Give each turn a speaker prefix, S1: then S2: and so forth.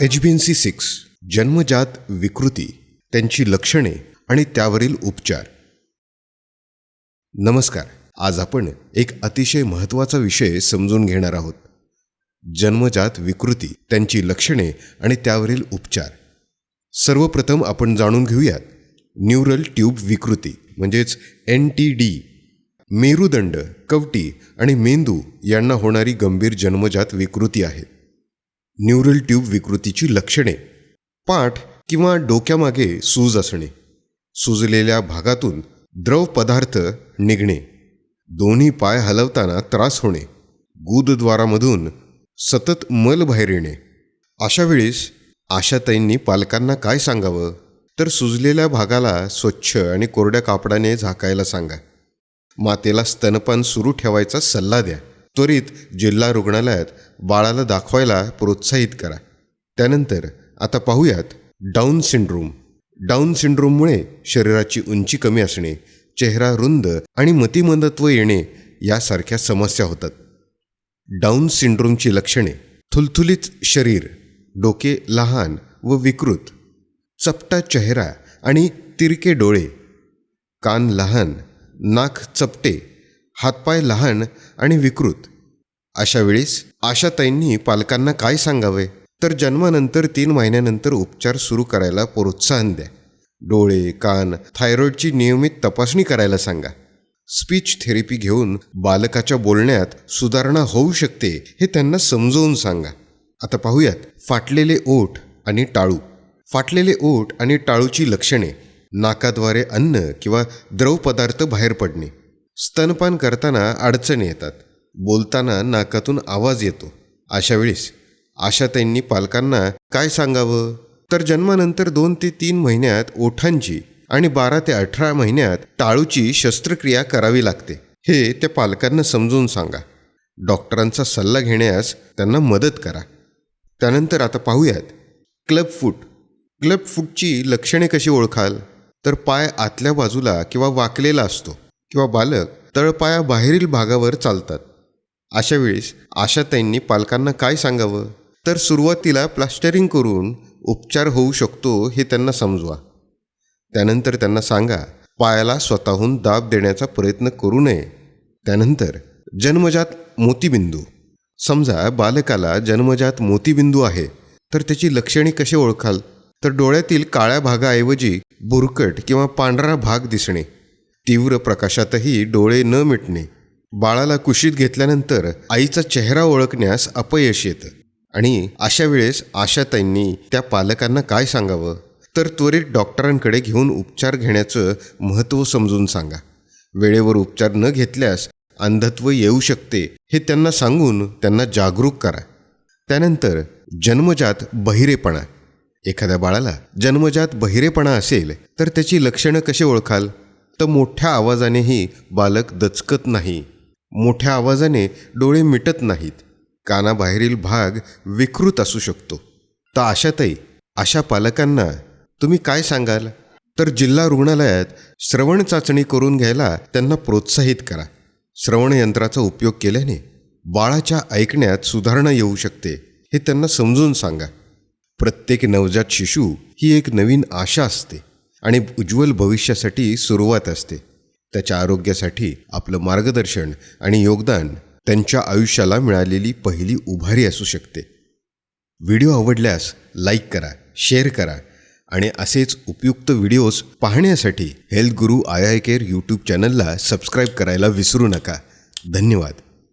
S1: H B N C six जन्मजात विकृती त्यांची लक्षणे आणि त्यावरील उपचार. नमस्कार आज आपण एक अतिशय महत्त्वाचा विषय समजून घेणार आहोत. जन्मजात विकृती त्यांची लक्षणे आणि त्यावरील उपचार. सर्वप्रथम आपण जाणून घेऊयात न्यूरल ट्यूब विकृती म्हणजेच एन टी डी मेरुदंड कवटी आणि मेंदू यांना होणारी गंभीर जन्मजात विकृती आहे. न्यूरल ट्यूब विकृतीची लक्षणे पाठ किंवा डोक्यामागे सूज असणे सुजलेल्या भागातून द्रव पदार्थ निघणे दोन्ही पाय हलवताना त्रास होणे गुदद्वारामधून सतत मल बाहेर येणे. अशा वेळेस आशाताईंनी पालकांना काय सांगावं? तर सुजलेल्या भागाला स्वच्छ आणि कोरड्या कापडाने झाकायला सांगा. मातेला स्तनपान सुरू ठेवायचा सल्ला द्या. त्वरित जिल्हा रुग्णालयात बाळाला दाखवायला प्रोत्साहित करा. त्यानंतर आता पाहूयात डाऊन सिंड्रोम. डाऊन सिंड्रोममुळे शरीराची उंची कमी असणे चेहरा रुंद आणि मतिमंदत्व येणे यासारख्या समस्या होतात. डाऊन सिंड्रोमची लक्षणे थुलथुलीत शरीर डोके लहान व विकृत चपटा चेहरा आणि तिरके डोळे कान लहान नाक चपटे हातपाय लहान आणि विकृत. अशा वेळेस आशाताईंनी पालकांना काय सांगावे? तर जन्मानंतर तीन महिन्यानंतर उपचार सुरू करायला प्रोत्साहन द्या. डोळे कान थायरॉईडची नियमित तपासणी करायला सांगा. स्पीच थेरपी घेऊन बालकाच्या बोलण्यात सुधारणा होऊ शकते हे त्यांना समजवून सांगा. आता पाहूयात फाटलेले ओठ आणि टाळू. फाटलेले ओठ आणि टाळूची लक्षणे नाकाद्वारे अन्न किंवा द्रव पदार्थ बाहेर पडणे. स्तनपान करताना अडचणी येतात. बोलताना नाकातून आवाज येतो. अशा वेळेस आशाताईंनी पालकांना काय सांगावं? तर जन्मानंतर दोन ते तीन महिन्यात ओठांची आणि बारा ते अठरा महिन्यात टाळूची शस्त्रक्रिया करावी लागते. हे त्या पालकांना समजून सांगा. डॉक्टरांचा सल्ला घेण्यास त्यांना मदत करा. त्यानंतर आता पाहूयात. क्लब फूट. क्लब फूटची लक्षणे कशी ओळखाल? तर पाय आतल्या बाजूला किंवा वाकलेला असतो किंवा बालक तळपाया बाहेरील भागावर चालतात. अशा वेळेस आशाताईंनी पालकांना काय सांगावं? तर सुरुवातीला प्लास्टरिंग करून उपचार होऊ शकतो हे त्यांना समजवा. त्यानंतर त्यांना सांगा पायाला स्वतःहून दाब देण्याचा प्रयत्न करू नये. त्यानंतर जन्मजात मोतीबिंदू. समजा बालकाला जन्मजात मोतीबिंदू आहे तर त्याची लक्षणे कशी ओळखाल? तर डोळ्यातील काळ्या भागाऐवजी बुरकट किंवा पांढरा भाग दिसणे. तीव्र प्रकाशातही डोळे न मिटणे बाळाला कुशीत घेतल्यानंतर आईचा चेहरा ओळखण्यास अपयश येतं. आणि अशा वेळेस आशाताईंनी त्या पालकांना काय सांगावं? तर त्वरित डॉक्टरांकडे घेऊन उपचार घेण्याचं महत्त्व समजून सांगा. वेळेवर उपचार न घेतल्यास अंधत्व येऊ शकते हे त्यांना सांगून त्यांना जागरूक करा. त्यानंतर जन्मजात बहिरेपणा. एखाद्या बाळाला जन्मजात बहिरेपणा असेल तर त्याची लक्षणं कशी ओळखाल? तर मोठ्या आवाजानेही बालक दचकत नाही. मोठ्या आवाजाने डोळे मिटत नाहीत. कानाबाहेरील भाग विकृत असू शकतो. तर अशातही अशा पालकांना तुम्ही काय सांगाल? तर जिल्हा रुग्णालयात श्रवण चाचणी करून घ्यायला त्यांना प्रोत्साहित करा. श्रवण यंत्राचा उपयोग केल्याने बाळाच्या ऐकण्यात सुधारणा येऊ शकते हे त्यांना समजून सांगा. प्रत्येक नवजात शिशू ही एक नवीन आशा असते. आणि उज्ज्वल भविष्यासाठी सुरुवात असते. त्याच्या आरोग्यासाठी आपलं मार्गदर्शन आणि योगदान त्यांच्या आयुष्याला मिळालेली पहिली उभारी असू शकते. व्हिडिओ आवडल्यास लाईक करा शेअर करा आणि असेच उपयुक्त व्हिडिओज पाहण्यासाठी health Guru eye eye care YouTube चॅनलला सबस्क्राईब करायला विसरू नका. धन्यवाद.